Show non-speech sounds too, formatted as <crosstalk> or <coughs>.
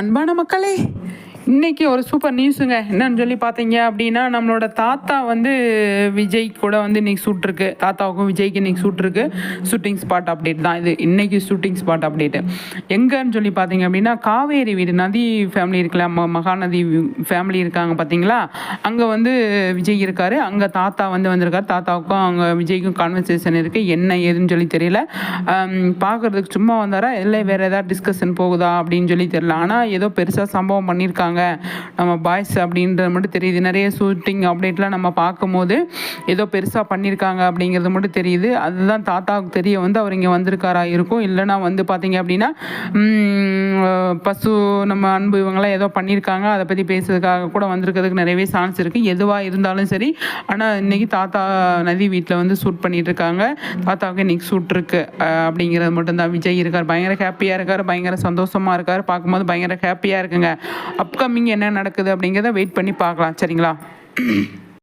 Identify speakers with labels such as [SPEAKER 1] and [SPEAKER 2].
[SPEAKER 1] அன்பான மக்களே இன்னைக்கு ஒரு சூப்பர் நியூஸுங்க என்னன்னு சொல்லி பார்த்தீங்க அப்படின்னா நம்மளோட தாத்தா வந்து விஜய் கூட வந்து இன்னைக்கு ஷூட் இருக்கு. தாத்தாவுக்கும் விஜய்க்கு இன்னைக்கு ஷூட் இருக்கு. ஷூட்டிங் ஸ்பாட் அப்டேட் தான் இது. இன்னைக்கு ஷூட்டிங் ஸ்பாட் அப்டேட்டு எங்கன்னு சொல்லி பார்த்தீங்க அப்படின்னா காவேரி வீடு நதி ஃபேமிலி இருக்குல்ல ம- மகாநதி ஃபேமிலி இருக்காங்க பார்த்தீங்களா? அங்கே வந்து விஜய் இருக்காரு. அங்கே தாத்தா வந்து வந்திருக்காரு. தாத்தாவுக்கும் அங்கே விஜய்க்கும் கான்வர்சேஷன் இருக்குது என்ன ஏதுன்னு சொல்லி தெரியல. பார்க்குறதுக்கு சும்மா வந்தாரா? இல்லை வேறு ஏதாவது டிஸ்கஷன் போகுதா அப்படின்னு சொல்லி தெரியல. ஆனால் ஏதோ பெருசாக சம்பவம் பண்ணியிருக்காங்க. நம்ம பாய்ஸ் அப்படின்றது மட்டும் தெரியுது. நிறைய ஷூட்டிங் அப்டேட்லாம் நம்ம பார்க்கும்போது ஏதோ பெருசாக பண்ணியிருக்காங்க அப்படிங்கிறது மட்டும் தெரியுது. அதுதான் தாத்தாவுக்கு தெரிய வந்து அவர் இங்கே வந்திருக்காரா இருக்கும். இல்லைனா வந்து பார்த்தீங்க அப்படின்னா பசு நம்ம அன்பு இவங்களாம் ஏதோ பண்ணியிருக்காங்க அதை பற்றி பேசுறதுக்காக கூட வந்திருக்கிறதுக்கு நிறையவே சான்ஸ் இருக்குது எதுவாக இருந்தாலும் சரி. ஆனால் இன்றைக்கி தாத்தா நதி வீட்டில் வந்து ஷூட் பண்ணிகிட்ருக்காங்க தாத்தாவுக்கு இன்றைக்கி ஷூட் இருக்கு. அப்படிங்கிறது மட்டும்தான். விஜய் இருக்கார் பயங்கர ஹாப்பியாக இருக்கார் பயங்கர சந்தோஷமாக இருக்கார். பார்க்கும்போது பயங்கர ஹாப்பியாக இருக்குங்க. அப்கமிங் என்ன நடக்குது அப்படிங்கிறத வெயிட் பண்ணி பார்க்கலாம். சரிங்களா? <coughs>